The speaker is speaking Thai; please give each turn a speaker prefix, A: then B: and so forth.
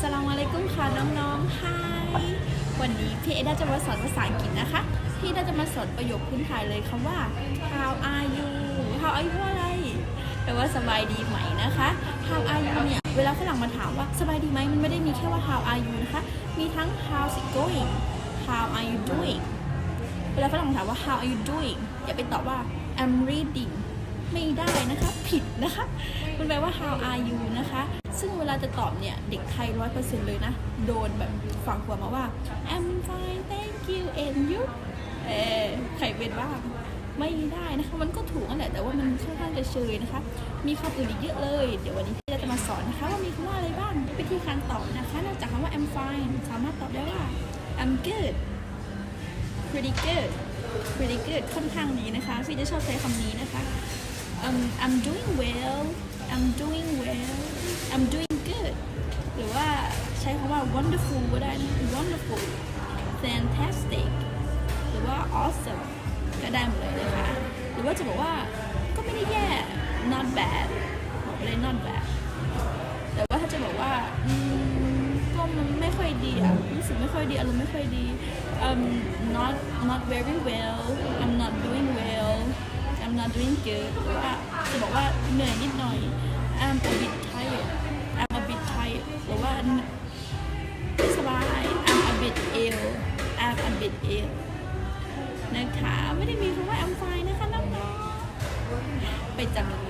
A: สลามอะลัยกุ้มค่ะน้องๆ Hi วันนี้พี่เอด้าจะมาสอนภาษาอังกฤษนะคะ พี่เอด้าจะมาสอนประโยคพื้นฐานเลยคำว่า How are you How are you อะไรแปลว่าสบายดีไหมนะคะ How are you เนี่ย เวลาฝรั่งมาถามว่าสบายดีไหม มันไม่ได้มีแค่ว่า How are you นะคะ มีทั้ง How's it going How are you doing เวลาฝรั่งถามว่า How are you doing อย่าไปตอบว่า I'm reading ไม่ได้นะคะ ผิดนะคะ มันแปลว่า how are you นะคะ ลาจะตอบเนี่ย เด็กไทยร้อยเปอร์เซ็นต์เลยนะ โดนแบบฝังหัวมาว่า I'm fine thank you and you เออใครเป็นบ้างไม่ได้นะคะ มันก็ถูกนั่นแหละ แต่ว่ามันค่อนข้างจะเชยนะคะ มีคำอื่นอีกเยอะเลย เดี๋ยววันนี้พี่จะมาสอนนะคะ ว่ามีคำว่าอะไรบ้างวิธีการตอบนะคะ นอกจากคำว่า I'm fine สามารถตอบได้ว่า I'm good pretty good pretty good ค่อนข้างดีนะคะพี่จะชอบใช้คำนี้นะคะ um, I'm doing well I'm doing well I'm doing หรือว่าใช้คำว่า wonderful ก็ได้นะ wonderful fantastic หรือว่า awesome ก็ได้หมดเลยนะคะ หรือว่าจะบอกว่าก็ไม่ได้แย่ not bad บอกเลย not bad แต่ว่าถ้าจะบอกว่าอืมก็มันไม่ค่อยดีอะรู้สึกไม่ค่อยดีอารมณ์ไม่ค่อยดี um not not very well I'm not doing well I'm not doing good หรือว่าจะบอกว่าเหนื่อยนิดหน่อย นะคะไม่ได้มีคำนวน